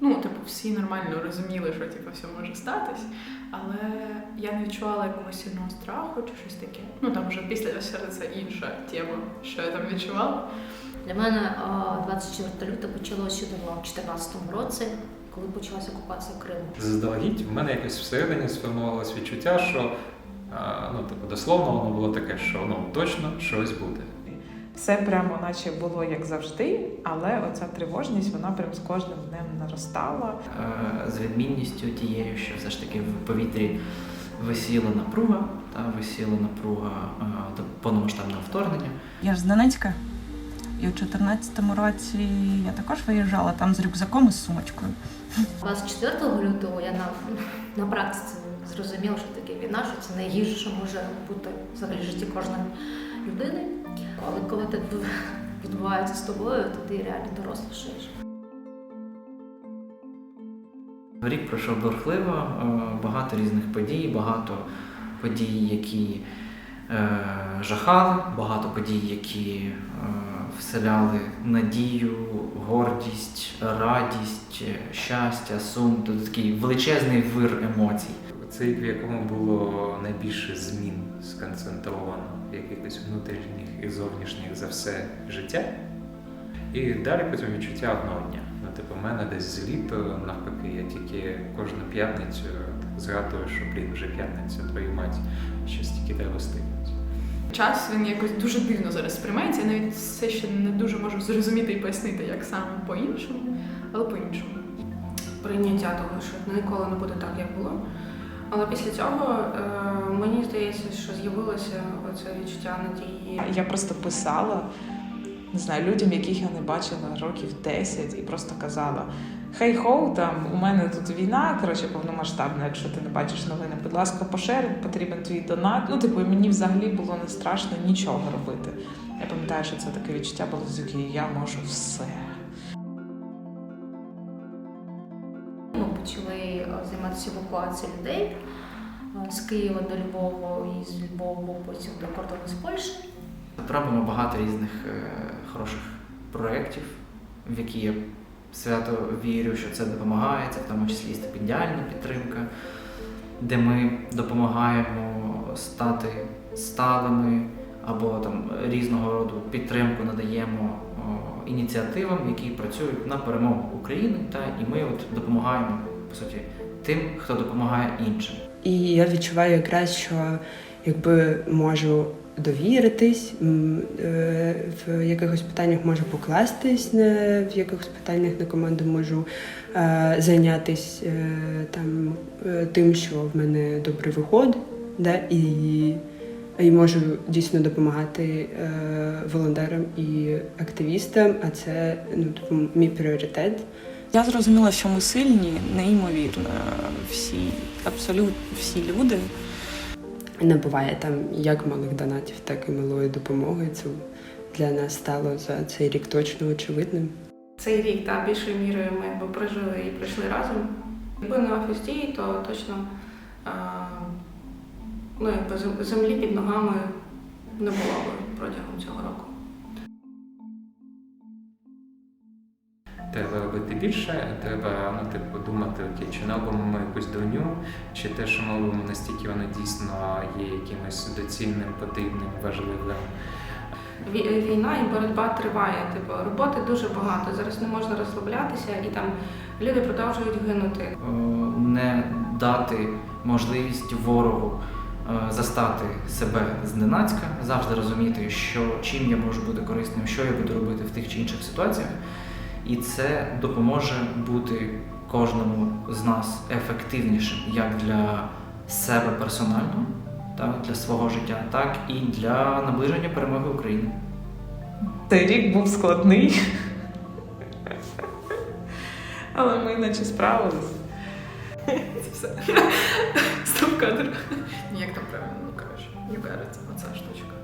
Ну, типу, всі нормально розуміли, що типу, все може статись, але я не відчувала якогось сильного страху чи щось таке. Ну там вже після це інша тема, що я там відчувала. Для мене а, 24 лютого почалося ще давно, в 2014 році, коли почалася окупація Криму. Заздалегідь в мене якось всередині сформувалось відчуття, що ну, типу, дословно воно було таке, що ну точно щось буде. Все прямо наче було як завжди, але оця тривожність вона прям з кожним днем наростала. Е, з відмінністю тією, що все ж таки в повітрі висіла напруга, та висіла напруга е, до повномасштабного вторгнення. Я ж з Донецька. І у 2014 році я також виїжджала там з рюкзаком і з сумочкою. 24 лютого я на, на практиці зрозуміла, що таке війна, що це найгірше, що може бути взагалі житті кожної людини. Але коли так відбувається з тобою, то ти реально дорослішаєш. Рік пройшов бурхливо, е, багато різних подій, багато подій, які е, жахали, багато подій, які е, вселяли надію, гордість, радість, е, щастя, сум. Тобто такий величезний вир емоцій. Це в якому було найбільше змін сконцентровано, якихось внутрішніх і зовнішніх за все життя. І далі потім відчуття одного дня. Ну, типу, в мене десь зліт, навпаки, я тільки кожну п'ятницю згадую, що блін, вже п'ятниця, твою мать, щось тільки треба встигнути. Час він якось дуже дивно зараз сприймається. Я навіть все ще не дуже можу зрозуміти і пояснити, як саме по-іншому, але по-іншому. прийняття того, що ніколи не буде так, як було. Але після цього е, мені здається, що з'явилося оце відчуття надії. Я просто писала, не знаю, людям, яких я не бачила років 10, і просто казала: Хей хоу, там у мене тут війна, коротше, повномасштабна. Якщо ти не бачиш новини, будь ласка, пошери, потрібен твій донат. Ну, типу, мені взагалі було не страшно нічого робити. Я пам'ятаю, що це таке відчуття було, з яким я можу все. Почали е, займатися евакуацією людей е, з Києва до Львова і з Львова потім до кордону з Польщею. Робимо багато різних е, хороших проєктів, в які я свято вірю, що це допомагає, це в тому числі і стипендіальна підтримка, де ми допомагаємо стати сталими або там різного роду підтримку надаємо ініціативам, які працюють на перемогу України, та і ми от допомагаємо по суті тим, хто допомагає іншим. І я відчуваю якраз, що якби можу довіритись, е, в якихось питаннях можу покластись, на, в якихось питаннях на команду можу е, зайнятися е, там е, тим, що в мене добре виходить, да, і, і можу дійсно допомагати е, волонтерам і активістам, а це ну, типу, мій пріоритет. Я зрозуміла, що ми сильні, неймовірно. Всі, абсолютно всі люди. Не буває там як малих донатів, так і малої допомоги. Це для нас стало за цей рік точно очевидним. Цей рік та більшою мірою ми якби прожили і пройшли разом. Якби не офіс дії, то точно е, ну, якби землі під ногами не було б протягом цього року. Треба робити більше, треба ну, типу, думати, окей, чи не робимо ми якусь доню, чи те, що ми робимо настільки воно дійсно є якимось доцільним, потрібним, важливим. Війна і боротьба триває. Типу, роботи дуже багато. Зараз не можна розслаблятися, і там люди продовжують гинути. Е, не дати можливість ворогу е, застати себе зненацька, завжди розуміти, що чим я можу бути корисним, що я буду робити в тих чи інших ситуаціях. І це допоможе бути кожному з нас ефективнішим як для себе персонально, так, для свого життя, так і для наближення перемоги України. Цей рік був складний. Але ми наче справились. Це все. Стоп кадр. Ні, Як там правильно ну, коротше, you got it, оця штучка.